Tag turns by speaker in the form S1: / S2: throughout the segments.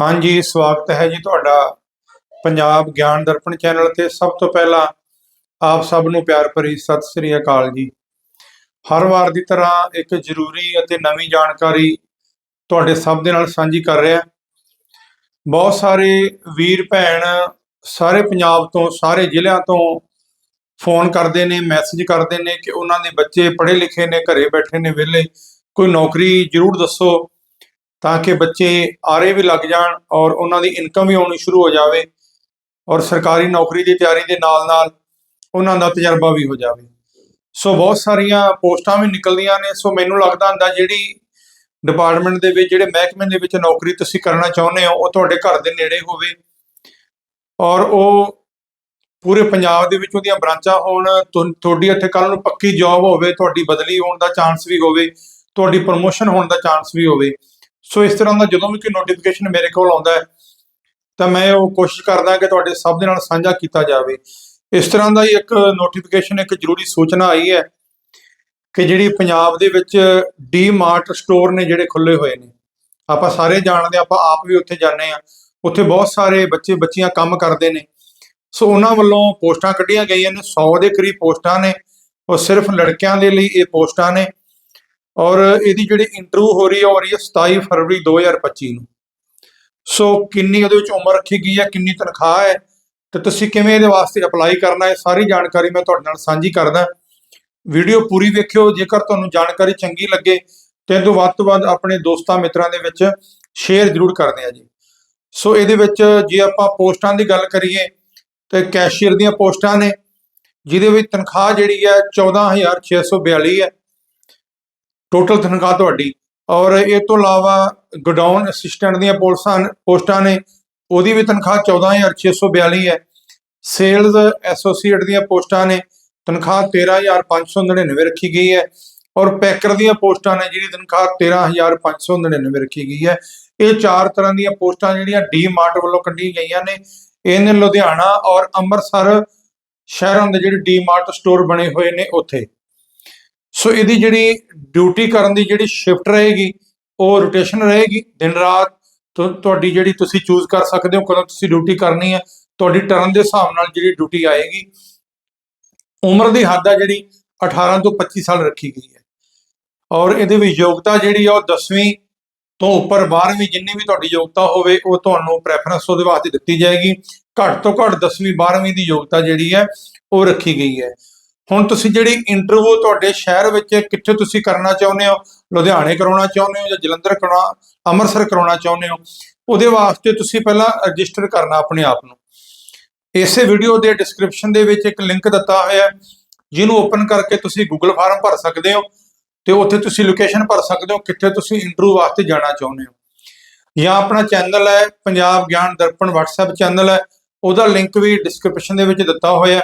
S1: ਹਾਂਜੀ, ਸਵਾਗਤ ਹੈ ਜੀ ਤੁਹਾਡਾ ਪੰਜਾਬ ਗਿਆਨ ਦਰਪਣ ਚੈਨਲ ਤੇ। ਸਭ ਤੋਂ ਪਹਿਲਾਂ ਆਪ ਸਭ ਨੂੰ ਪਿਆਰ ਭਰੀ ਸਤਿ ਸ੍ਰੀ ਅਕਾਲ ਜੀ। ਹਰ ਵਾਰ ਦੀ ਤਰ੍ਹਾਂ ਇੱਕ ਜ਼ਰੂਰੀ ਅਤੇ ਨਵੀਂ ਜਾਣਕਾਰੀ ਤੁਹਾਡੇ ਸਭ ਦੇ ਨਾਲ ਸਾਂਝੀ ਕਰ ਰਿਹਾ। ਬਹੁਤ ਸਾਰੇ ਵੀਰ ਭੈਣ ਸਾਰੇ ਪੰਜਾਬ ਤੋਂ, ਸਾਰੇ ਜ਼ਿਲ੍ਹਿਆਂ ਤੋਂ ਫੋਨ ਕਰਦੇ ਨੇ, ਮੈਸੇਜ ਕਰਦੇ ਨੇ ਕਿ ਉਹਨਾਂ ਦੇ ਬੱਚੇ ਪੜ੍ਹੇ ਲਿਖੇ ਨੇ, ਘਰੇ ਬੈਠੇ ਨੇ ਵਿਹਲੇ। ਕੋਈ ਨੌਕਰੀ ਜ਼ਰੂਰ ਦੱਸੋ। ਤਾਂ ਕਿ ਬੱਚੇ ਆਰੇ ਵੀ ਲੱਗ ਜਾਣ ਔਰ ਉਹਨਾਂ ਦੀ ਇਨਕਮ ਵੀ ਆਉਣੀ ਸ਼ੁਰੂ ਹੋ ਜਾਵੇ ਔਰ ਸਰਕਾਰੀ ਨੌਕਰੀ ਦੀ ਤਿਆਰੀ ਦੇ ਨਾਲ-ਨਾਲ ਉਹਨਾਂ ਦਾ ਤਜਰਬਾ ਵੀ ਹੋ ਜਾਵੇ। ਸੋ ਬਹੁਤ ਸਾਰੀਆਂ ਪੋਸਟਾਂ ਵੀ ਨਿਕਲਦੀਆਂ ਨੇ, ਸੋ ਮੈਨੂੰ ਲੱਗਦਾ ਹੁੰਦਾ ਜਿਹੜੀ ਡਿਪਾਰਟਮੈਂਟ ਦੇ ਵਿੱਚ, ਜਿਹੜੇ ਮਹਿਕਮੇ ਦੇ ਵਿੱਚ ਨੌਕਰੀ ਤੁਸੀਂ ਕਰਨਾ ਚਾਹੁੰਦੇ ਹੋ, ਉਹ ਤੁਹਾਡੇ ਘਰ ਦੇ ਨੇੜੇ ਹੋਵੇ ਔਰ ਉਹ ਪੂਰੇ ਪੰਜਾਬ ਦੇ ਵਿੱਚ ਉਹਦੀਆਂ ਬ੍ਰਾਂਚਾਂ ਹੋਣ ਤੁਹਾ- ਤੁਹਾਡੀ ਇੱਥੇ ਕੱਲ ਨੂੰ ਪੱਕੀ ਜੌਬ ਹੋਵੇ, ਤੁਹਾਡੀ ਬਦਲੀ ਹੋਣ ਦਾ ਚਾਂਸ ਵੀ ਹੋਵੇ, ਤੁਹਾਡੀ ਪ੍ਰਮੋਸ਼ਨ ਹੋਣ ਦਾ ਚਾਂਸ ਵੀ ਹੋਵੇ। ਸੋ ਇਸ ਤਰ੍ਹਾਂ ਦਾ ਜਦੋਂ ਵੀ ਕੋਈ ਨੋਟੀਫਿਕੇਸ਼ਨ ਮੇਰੇ ਕੋਲ ਆਉਂਦਾ ਹੈ ਤਾਂ ਮੈਂ ਉਹ ਕੋਸ਼ਿਸ਼ ਕਰਦਾ ਕਿ ਤੁਹਾਡੇ ਸਭ ਦੇ ਨਾਲ ਸਾਂਝਾ ਕੀਤਾ ਜਾਵੇ। ਇਸ ਤਰ੍ਹਾਂ ਦਾ ਹੀ ਇੱਕ ਨੋਟੀਫਿਕੇਸ਼ਨ ਇੱਕ ਜ਼ਰੂਰੀ ਸੂਚਨਾ ਆਈ ਹੈ ਕਿ ਜਿਹੜੀ ਪੰਜਾਬ ਦੇ ਵਿੱਚ ਡੀ ਮਾਰਟ ਸਟੋਰ ਨੇ ਜਿਹੜੇ ਖੁੱਲੇ ਹੋਏ ਨੇ। ਆਪਾਂ ਸਾਰੇ ਜਾਣਦੇ ਹਾਂ, ਆਪਾਂ ਆਪ ਵੀ ਉੱਥੇ ਜਾਂਦੇ ਆ ਉੱਥੇ ਬਹੁਤ ਸਾਰੇ ਬੱਚੇ ਬੱਚੀਆਂ ਕੰਮ ਕਰਦੇ ਨੇ। ਸੋ ਉਹਨਾਂ ਵੱਲੋਂ ਪੋਸਟਾਂ ਕੱਢੀਆਂ ਗਈਆਂ ਨੇ। 100 ਦੇ ਕਰੀਬ ਪੋਸਟਾਂ ਨੇ। ਉਹ ਸਿਰਫ ਲੜਕਿਆਂ ਦੇ ਲਈ ਇਹ ਪੋਸਟਾਂ ਨੇ। ਔਰ ਇਹਦੀ ਜਿਹੜੀ ਇੰਟਰਵਿਊ ਹੋ ਰਹੀ ਹੈ ਹੋ ਰਹੀ ਹੈ 27 ਫਰਵਰੀ 2025 ਨੂੰ। ਸੋ ਕਿੰਨੀ ਉਹਦੇ ਵਿੱਚ ਉਮਰ ਰੱਖੀ ਗਈ ਹੈ, ਕਿੰਨੀ ਤਨਖਾਹ ਹੈ, ਤੇ ਤੁਸੀਂ ਕਿਵੇਂ ਇਹਦੇ ਵਾਸਤੇ ਅਪਲਾਈ ਕਰਨਾ ਹੈ, ਸਾਰੀ ਜਾਣਕਾਰੀ ਮੈਂ ਤੁਹਾਡੇ ਨਾਲ ਸਾਂਝੀ ਕਰਦਾ। ਵੀਡੀਓ ਪੂਰੀ ਵੇਖਿਓ, ਜੇਕਰ ਤੁਹਾਨੂੰ ਜਾਣਕਾਰੀ ਚੰਗੀ ਲੱਗੇ, ਤੇ ਇਹਨੂੰ ਵੱਧ ਤੋਂ ਵੱਧ ਆਪਣੇ ਦੋਸਤਾਂ ਮਿੱਤਰਾਂ ਦੇ ਵਿੱਚ ਸ਼ੇਅਰ ਜ਼ਰੂਰ ਕਰਦੇ ਆ ਜੀ। ਸੋ ਇਹਦੇ ਵਿੱਚ ਜੇ ਆਪਾਂ ਪੋਸਟਾਂ ਦੀ ਗੱਲ ਕਰੀਏ, ਤੇ ਕੈਸ਼ੀਅਰ ਦੀਆਂ ਪੋਸਟਾਂ ਨੇ, ਜਿਹਦੇ ਵਿੱਚ ਤਨਖਾਹ ਜਿਹੜੀ ਹੈ 14642 ਹੈ। ਟੋਟਲ ਤਨਖਾਹ ਤੁਹਾਡੀ। ਔਰ ਇਹ ਤੋਂ ਇਲਾਵਾ ਗੋਡਾਊਨ ਅਸਿਸਟੈਂਟ ਦੀਆਂ ਪੋਸਟਾਂ ਪੋਸਟਾਂ ਨੇ, ਉਹਦੀ ਵੀ ਤਨਖਾਹ 14642 ਹੈ। ਸੇਲਜ਼ ਐਸੋਸੀਏਟ ਦੀਆਂ ਪੋਸਟਾਂ ਨੇ, ਤਨਖਾਹ 13599 ਰੱਖੀ ਗਈ ਹੈ। ਔਰ ਪੈਕਰ ਦੀਆਂ ਪੋਸਟਾਂ ਨੇ, ਜਿਹੜੀ ਤਨਖਾਹ 13599 ਰੱਖੀ ਗਈ ਹੈ। ਇਹ ਚਾਰ ਤਰ੍ਹਾਂ ਦੀਆਂ ਪੋਸਟਾਂ ਜਿਹੜੀਆਂ ਡੀ ਮਾਰਟ ਵੱਲੋਂ ਕੱਢੀਆਂ ਗਈਆਂ ਨੇ। ਇਹ ਨੇ ਲੁਧਿਆਣਾ ਔਰ ਅੰਮ੍ਰਿਤਸਰ ਸ਼ਹਿਰਾਂ ਦੇ ਜਿਹੜੇ ਡੀ ਮਾਰਟ ਸਟੋਰ ਬਣੇ ਹੋਏ ਨੇ ਉੱਥੇ। ਸੋ ਇਹਦੀ ਜਿਹੜੀ ਡਿਊਟੀ ਕਰਨ ਦੀ ਜਿਹੜੀ ਸ਼ਿਫਟ ਰਹੇਗੀ, ਉਹ ਰੋਟੇਸ਼ਨ ਰਹੇਗੀ, ਦਿਨ ਰਾਤ ਤੁ- ਤੁਹਾਡੀ ਜਿਹੜੀ ਤੁਸੀਂ ਚੂਜ਼ ਕਰ ਸਕਦੇ ਹੋ, ਕਦੋਂ ਤੁਸੀਂ ਡਿਊਟੀ ਕਰਨੀ ਹੈ, ਤੁਹਾਡੀ ਟਰਨ ਦੇ ਹਿਸਾਬ ਨਾਲ ਜਿਹੜੀ ਡਿਊਟੀ ਆਏਗੀ, ਉਮਰ ਦੀ ਹੱਦ ਆ ਜਿਹੜੀ 18 ਤੋਂ 25 ਸਾਲ ਰੱਖੀ ਗਈ ਹੈ। ਔਰ ਇਹਦੇ ਵਿੱਚ ਯੋਗਤਾ ਜਿਹੜੀ ਆ ਉਹ 10ਵੀਂ ਤੋਂ ਉੱਪਰ 12ਵੀਂ ਜਿੰਨੀ ਵੀ ਤੁਹਾਡੀ ਯੋਗਤਾ ਹੋਵੇ, ਉਹ ਤੁਹਾਨੂੰ ਪ੍ਰੈਫਰੈਂਸ ਉਹਦੇ ਵਾਸਤੇ ਦਿੱਤੀ ਜਾਏਗੀ। ਘੱਟ ਤੋਂ ਘੱਟ 10ਵੀਂ 12ਵੀਂ ਦੀ ਯੋਗਤਾ ਜਿਹੜੀ ਹੈ, ਉਹ ਰੱਖੀ ਗਈ ਹੈ। ਹੁਣ ਤੁਸੀਂ ਜਿਹੜੀ ਇੰਟਰਵਿਊ ਤੁਹਾਡੇ ਸ਼ਹਿਰ ਵਿੱਚ ਕਿੱਥੇ ਤੁਸੀਂ ਕਰਨਾ ਚਾਹੁੰਦੇ ਹੋ, ਲੁਧਿਆਣੇ ਕਰਾਉਣਾ ਚਾਹੁੰਦੇ ਹੋ ਜਾਂ ਜਲੰਧਰ ਕਰਾਉਣਾ, ਅੰਮ੍ਰਿਤਸਰ ਕਰਾਉਣਾ ਚਾਹੁੰਦੇ ਹੋ, ਉਹਦੇ ਵਾਸਤੇ ਤੁਸੀਂ ਪਹਿਲਾਂ ਰਜਿਸਟਰ ਕਰਨਾ ਆਪਣੇ ਆਪ ਨੂੰ। ਇਸੇ ਵੀਡੀਓ ਦੇ ਡਿਸਕ੍ਰਿਪਸ਼ਨ ਦੇ ਵਿੱਚ ਇੱਕ ਲਿੰਕ ਦਿੱਤਾ ਹੋਇਆ ਹੈ, ਜਿਹਨੂੰ ਓਪਨ ਕਰਕੇ ਤੁਸੀਂ ਗੂਗਲ ਫਾਰਮ ਭਰ ਸਕਦੇ ਹੋ ਤੇ ਉੱਥੇ ਤੁਸੀਂ ਲੋਕੇਸ਼ਨ ਭਰ ਸਕਦੇ ਹੋ ਕਿੱਥੇ ਤੁਸੀਂ ਇੰਟਰਵਿਊ ਵਾਸਤੇ ਜਾਣਾ ਚਾਹੁੰਦੇ ਹੋ। ਜਾਂ ਆਪਣਾ ਚੈਨਲ ਹੈ, ਪੰਜਾਬ ਗਿਆਨ ਦਰਪਣ WhatsApp ਚੈਨਲ ਹੈ, ਉਹਦਾ ਲਿੰਕ ਵੀ ਡਿਸਕ੍ਰਿਪਸ਼ਨ ਦੇ ਵਿੱਚ ਦਿੱਤਾ ਹੋਇਆ ਹੈ।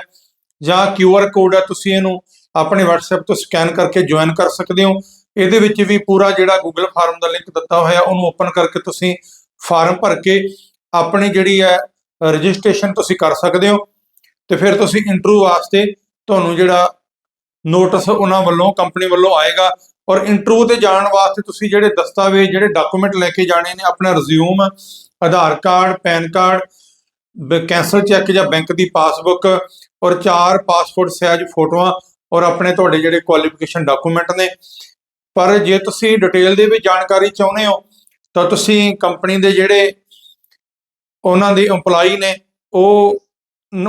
S1: ਜਾਂ QR ਕੋਡ ਹੈ, ਤੁਸੀਂ ਇਹਨੂੰ ਆਪਣੇ WhatsApp ਤੋਂ ਸਕੈਨ ਕਰਕੇ ਜੁਆਇਨ ਕਰ ਸਕਦੇ ਹੋ। ਇਹਦੇ ਵਿੱਚ ਵੀ ਪੂਰਾ ਜਿਹੜਾ Google ਫਾਰਮ ਦਾ ਲਿੰਕ ਦਿੱਤਾ ਹੋਇਆ, ਉਹਨੂੰ ਓਪਨ ਕਰਕੇ ਤੁਸੀਂ ਫਾਰਮ ਭਰ ਕੇ ਆਪਣੀ ਜਿਹੜੀ ਹੈ ਰਜਿਸਟ੍ਰੇਸ਼ਨ ਤੁਸੀਂ ਕਰ ਸਕਦੇ ਹੋ। ਤੇ ਫਿਰ ਤੁਸੀਂ ਇੰਟਰਵਿਊ ਵਾਸਤੇ ਤੁਹਾਨੂੰ ਜਿਹੜਾ ਨੋਟਿਸ ਉਹਨਾਂ ਵੱਲੋਂ ਕੰਪਨੀ ਵੱਲੋਂ ਆਏਗਾ। ਔਰ ਇੰਟਰਵਿਊ ਤੇ ਜਾਣ ਵਾਸਤੇ ਤੁਸੀਂ ਜਿਹੜੇ ਦਸਤਾਵੇਜ਼, ਜਿਹੜੇ ਡਾਕੂਮੈਂਟ ਲੈ ਕੇ ਜਾਣੇ ਨੇ, ਆਪਣਾ resume Aadhaar card, PAN card cancel cheque ਜਾਂ ਬੈਂਕ ਦੀ ਪਾਸਬੁੱਕ ਔਰ ਚਾਰ ਪਾਸਪੋਰਟ ਸਾਈਜ਼ ਫੋਟੋਆਂ ਔਰ ਆਪਣੇ ਤੁਹਾਡੇ ਜਿਹੜੇ ਕੁਆਲੀਫਿਕੇਸ਼ਨ ਡਾਕੂਮੈਂਟ ਨੇ। ਪਰ ਜੇ ਤੁਸੀਂ ਡਿਟੇਲ ਦੇ ਵਿੱਚ ਜਾਣਕਾਰੀ ਚਾਹੁੰਦੇ ਹੋ, ਤਾਂ ਤੁਸੀਂ ਕੰਪਨੀ ਦੇ ਜਿਹੜੇ ਉਹਨਾਂ ਦੇ EMPLOYE ਨੇ, ਉਹ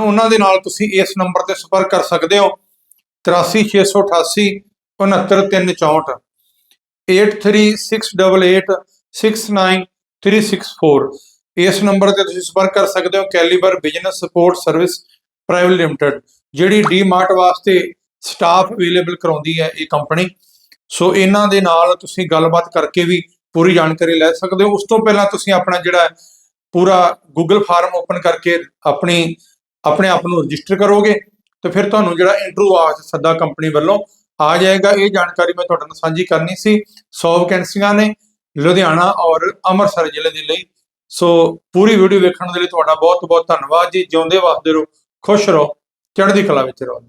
S1: ਉਹਨਾਂ ਦੇ ਨਾਲ ਤੁਸੀਂ ਇਸ ਨੰਬਰ ਤੇ ਸੰਪਰਕ ਕਰ ਸਕਦੇ ਹੋ। 83688 69364 8368869364 ਇਸ ਨੰਬਰ ਤੇ ਤੁਸੀਂ ਸੰਪਰਕ ਕਰ ਸਕਦੇ ਹੋ Caliber business support service private limited, ਜਿਹੜੀ ਡੀਮਾਰਟ ਵਾਸਤੇ ਸਟਾਫ ਅਵੇਲੇਬਲ ਕਰਾਉਂਦੀ ਹੈ ਇਹ ਕੰਪਨੀ। ਸੋ ਇਹਨਾਂ ਦੇ ਨਾਲ ਤੁਸੀਂ ਗੱਲਬਾਤ ਕਰਕੇ ਵੀ ਪੂਰੀ ਜਾਣਕਾਰੀ ਲੈ ਸਕਦੇ ਹੋ। ਉਸ ਤੋਂ ਪਹਿਲਾਂ ਤੁਸੀਂ ਆਪਣਾ ਜਿਹੜਾ ਪੂਰਾ ਗੂਗਲ ਫਾਰਮ ਓਪਨ ਕਰਕੇ ਆਪਣੀ, ਆਪਣੇ ਆਪ ਨੂੰ ਰਜਿਸਟਰ ਕਰੋਗੇ ਤੇ ਫਿਰ ਤੁਹਾਨੂੰ ਜਿਹੜਾ ਇੰਟਰਵਿਊ ਆ ਸੱਦਾ ਕੰਪਨੀ ਵੱਲੋਂ ਆ ਜਾਏਗਾ। ਇਹ ਜਾਣਕਾਰੀ ਮੈਂ ਤੁਹਾਡੇ ਨਾਲ ਸਾਂਝੀ ਕਰਨੀ ਸੀ। ਸੌ ਵੈਕੈਂਸੀਆਂ ਨੇ ਲੁਧਿਆਣਾ ਔਰ ਅੰਮ੍ਰਿਤਸਰ ਜ਼ਿਲ੍ਹੇ ਦੇ ਲਈ ਸੋ ਪੂਰੀ ਵੀਡੀਓ ਵੇਖਣ ਦੇ ਲਈ ਤੁਹਾਡਾ ਬਹੁਤ ਬਹੁਤ ਧੰਨਵਾਦ ਜੀ। ਜਿਉਂਦੇ ਵਸਦੇ ਰਹੋ, ਖੁਸ਼ ਰਹੋ, ਚੜ੍ਹਦੀ ਕਲਾ ਵਿੱਚ ਰਹੋ।